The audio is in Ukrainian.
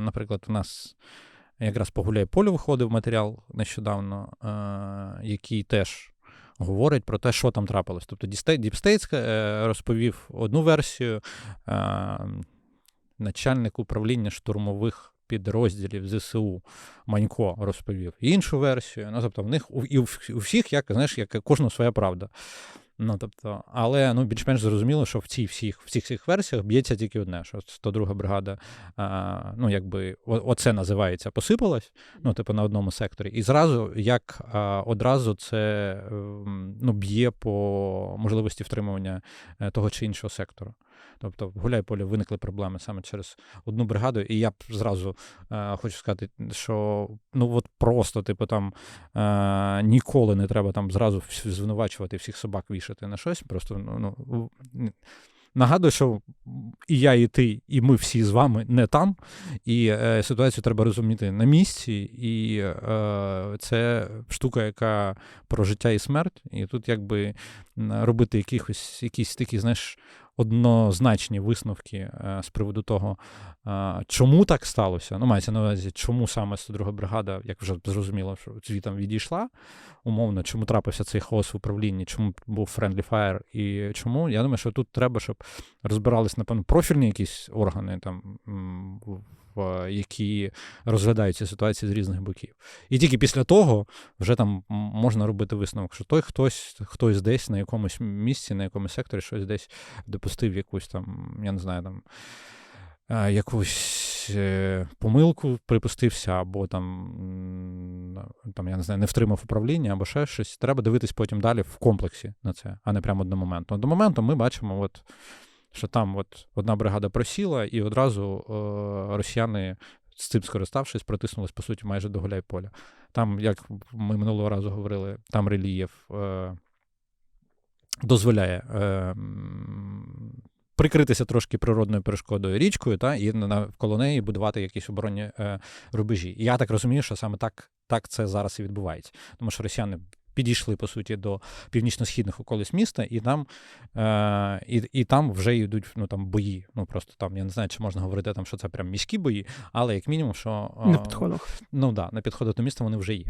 Наприклад, у нас якраз погуляй поле виходив матеріал нещодавно, е, який теж говорить про те, що там трапилось. Тобто State е, розповів одну версію, е, начальник управління штурмових підрозділів ЗСУ Манько розповів іншу версію. Ну, тобто, в них і у всіх, як знаєш, як кожна своя правда. Ну, тобто, але ну, більш-менш зрозуміло, що в цій всіх всіх цих версіях б'ється тільки одне, що 102 бригада, а, ну, якби о- оце називається посипалась, ну, типу, на одному секторі. І зразу, як а, одразу це ем, ну, б'є по можливості втримування е, того чи іншого сектору. Тобто в Гуляйполі виникли проблеми саме через одну бригаду, і я б зразу е, хочу сказати, що ну от просто, типу, там е, ніколи не треба там зразу звинувачувати всіх собак вішати на щось. Просто ну, ну нагадую, що і я, і ти, і ми всі з вами не там, і е, ситуацію треба розуміти на місці, і е, це штука, яка про життя і смерть. І тут якби робити якихось, якісь такі, знаєш, однозначні висновки е, з приводу того, е, чому так сталося. Ну, мається на увазі, чому саме 102 бригада, як вже зрозуміло, що звітом відійшла, умовно, чому трапився цей хаос в управлінні, чому був friendly fire і чому. Я думаю, що тут треба, щоб розбирались, напевно, профільні якісь органи, там, які розглядають ці ситуації з різних боків. І тільки після того вже там можна робити висновок, що той хтось, хтось десь на якомусь місці, на якомусь секторі щось десь допустив якусь там, я не знаю, там е, якусь е, помилку припустився, або там, там, я не знаю, не втримав управління, або ще щось. Треба дивитись потім далі в комплексі на це, а не прямо одномоментно. До моменту ми бачимо, от, що там от одна бригада просіла, і одразу е, росіяни. З цим скориставшись, протиснулись, по суті, майже до Гуляйполя. Там, як ми минулого разу говорили, там рельєф е, дозволяє е, прикритися трошки природною перешкодою річкою, та, і навколо неї будувати якісь оборонні е, рубежі. І я так розумію, що саме так, так це зараз і відбувається. Тому що росіяни підійшли, по суті, до північно-східних околиць міста, і там, е, і, і там вже йдуть ну, там, бої. Ну, просто там, я не знаю, чи можна говорити, там, що це прям міські бої, але як мінімум, що. е, На підходах. Ну да, на підходах до міста вони вже є.